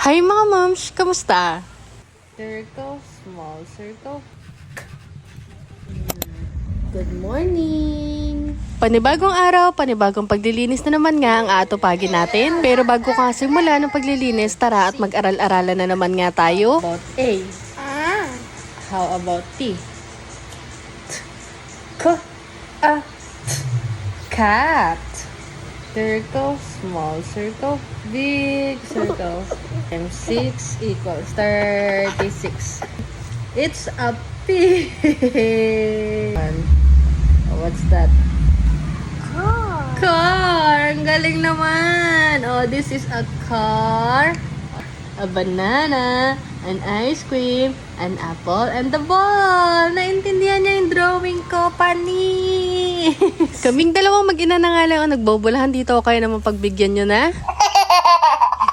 Hi mga moms, kamusta? Circle, small circle. Good morning! Panibagong araw, panibagong paglilinis na naman nga ang aatupagin natin. Pero bago ka simula ng paglilinis, tara at mag-aral-aralan na naman nga tayo. About A. How about T? K. A. Cat. Circle, small circle, big circle. M6 equals 36. It's a pig. What's that? Car! Car! Ang galing naman! Oh, this is a car, a banana, an ice cream, an apple, and the ball! Naintindihan niya yung drawing ko, pani! Kaming dalawang mag-ina na nga lang ang nagbobolahan dito, kaya naman pagbigyan nyo na.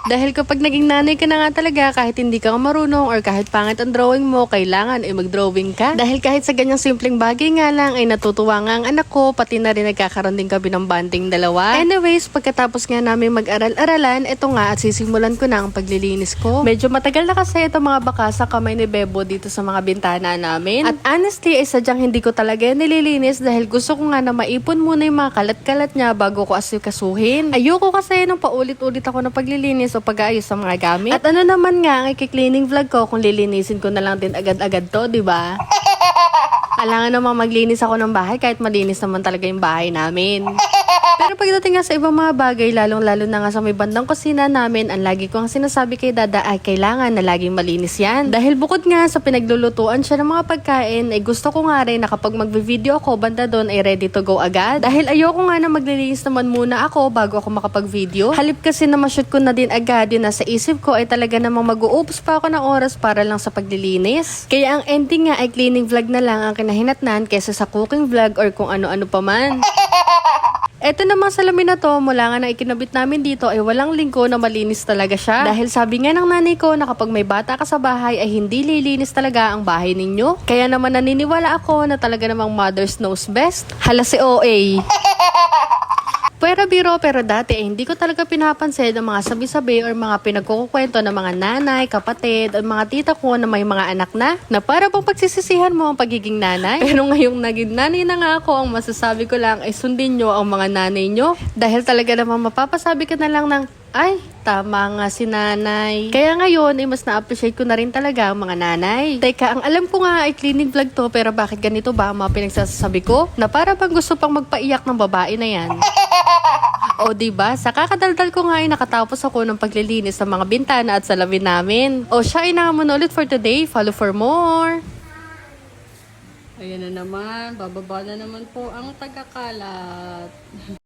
Dahil kapag naging nanay ka na nga talaga, kahit hindi ka marunong or kahit pangit ang drawing mo, kailangan ay mag-drawing ka. Dahil kahit sa ganyang simpleng bagay nga lang, ay natutuwa nga ang anak ko, pati na rin nagkakaroon din kami ng banding dalawa. Anyways, pagkatapos nga namin mag-aral-aralan, ito nga at sisimulan ko na ang paglilinis ko. Medyo matagal na kasi ito mga baka sa kamay ni Bebo dito sa mga bintana namin. At honestly, ay sadyang hindi ko talaga nililinis dahil gusto ko nga na maipon muna yung mga kalat-kalat niya bago ko asikasuhin. Ayoko kasi nung paulit-ulit ako ng paglilinis o pag-aayos sa mga gamit. At ano naman nga ang i-cleaning vlog ko kung lilinisin ko na lang din agad-agad to, di ba? Alangan naman maglinis ako ng bahay kahit malinis naman talaga yung bahay namin. Pero pagdating nga sa ibang mga bagay, lalong-lalo na nga sa may bandang kusina namin, ang lagi ko ang sinasabi kay Dada ay kailangan na laging malinis yan. Dahil bukod nga sa pinaglulutuan siya ng mga pagkain, ay gusto ko nga rin na kapag magvi-video ako, banda doon ay ready to go agad. Dahil ayoko nga na maglilinis naman muna ako bago ako makapag-video. Halip kasi na ma-shoot ko na din agad yun nasa isip ko ay talaga namang mag-uups pa ako ng oras para lang sa paglilinis. Kaya ang ending nga ay cleaning vlog na lang ang kinahinatnan kesa sa cooking vlog or kung ano-ano pa man. Eto namang salamin na to, mula nga na ikinabit namin dito ay walang linggo na malinis talaga siya. Dahil sabi nga ng nanay ko na kapag may bata ka sa bahay ay hindi lilinis talaga ang bahay ninyo. Kaya naman naniniwala ako na talaga namang mother's knows best. Hala si OA. Pero biro, pero dati eh, hindi ko talaga pinapansin ang mga sabi-sabi or mga pinagkukukwento ng mga nanay, kapatid, at mga tita ko na may mga anak na, na para bang pagsisisihan mo ang pagiging nanay. Pero ngayong naging nanay na nga ako, ang masasabi ko lang ay sundin nyo ang mga nanay nyo. Dahil talaga namang mapapasabi ka na lang ng, ay, tama nga si nanay. Kaya ngayon, ay mas na-appreciate ko na rin talaga ang mga nanay. Teka, ang alam ko nga ay cleaning vlog to, pero bakit ganito ba ang mga pinagsasabi ko? Na para bang gusto pang magpaiyak ng babae na yan. O di ba? Sa kakadaldal ko nga ay nakatapos ako ng paglilinis ng mga bintana at salamin namin. O siya ay nangamon ulit for today. Follow for more. Ayan na naman, bababa na naman po ang tagakalat.